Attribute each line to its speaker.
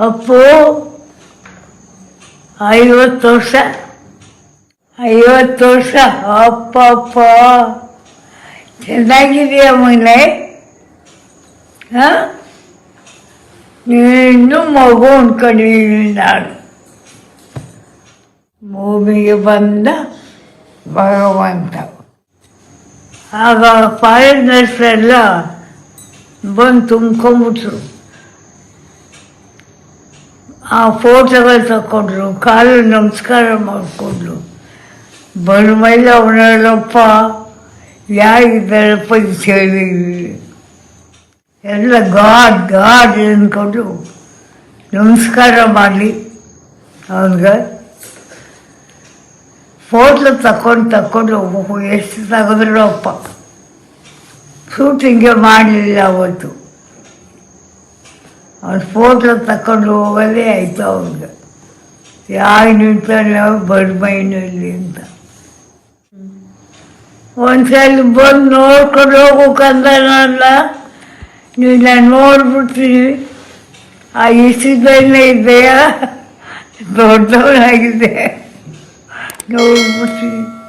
Speaker 1: ಅಪ್ಪು, ಐವತ್ತು ವರ್ಷ ಐವತ್ತು ವರ್ಷ. ಅಪ್ಪ ಅಪ್ಪ ಚೆನ್ನಾಗಿದೆಯ ಮನೆ? ಹಾಂ? ನೀನು ಮಗು ಅನ್ಕೊಂಡಿದ್ದೀನಿ ನಾನು. ಭೂಮಿಗೆ ಬಂದ ಭಗವಂತ. ಆಗ ಫಾರಿನರ್ಸ್ ಎಲ್ಲ ಬಂದು ತುಂಬ್ಕೊಂಬಿಟ್ರು ಆ ಫೋಟೋಗಳು ತಗೊಂಡ್ರು ಕಾಲು ನಮಸ್ಕಾರ ಮಾಡಿಕೊಂಡ್ರು. ಬರು ಮೇಲೆ ಅವನಲ್ಲಪ್ಪ, ಯಾರಿದ್ದಾರಪ್ಪ ಇದು ಹೇಳಿ ಎಲ್ಲ ಗಾಡ್ ಗಾಡ್ ಅಂದ್ಕೊಂಡು ನಮಸ್ಕಾರ ಮಾಡಲಿ. ಅವ್ನಿಗೆ ಫೋಟ್ಲು ತಕೊಂಡು ತಕೊಂಡು ಎಷ್ಟು ತೆಗೆದ್ರು ಅಪ್ಪ ಶೂಟಿಂಗೇ ಮಾಡಲಿಲ್ಲ ಅವತ್ತು. ಅವ್ನು ಫೋಟೋ ತಕೊಂಡು ಹೋಗೋದೇ ಆಯಿತು ಅವ್ನಿಗೆ. ಯಾರು ನಿಂತಾನೆ ಬಡ್ಮೈನಲ್ಲಿ ಅಂತ. ಒಂದ್ಸಲ ಬಂದು ನೋಡ್ಕೊಂಡು ಹೋಗೋಕ್ಕಂದನಲ್ಲ ನೀವು ನಾನು ನೋಡ್ಬಿಡ್ತೀನಿ. ಆ ಇಸಿದಲ್ಲೇ ಇದೆಯಾ? ದೊಡ್ಡವನಾಗಿದೆ. ನೋಡ್ಬಿಡ್ತೀನಿ.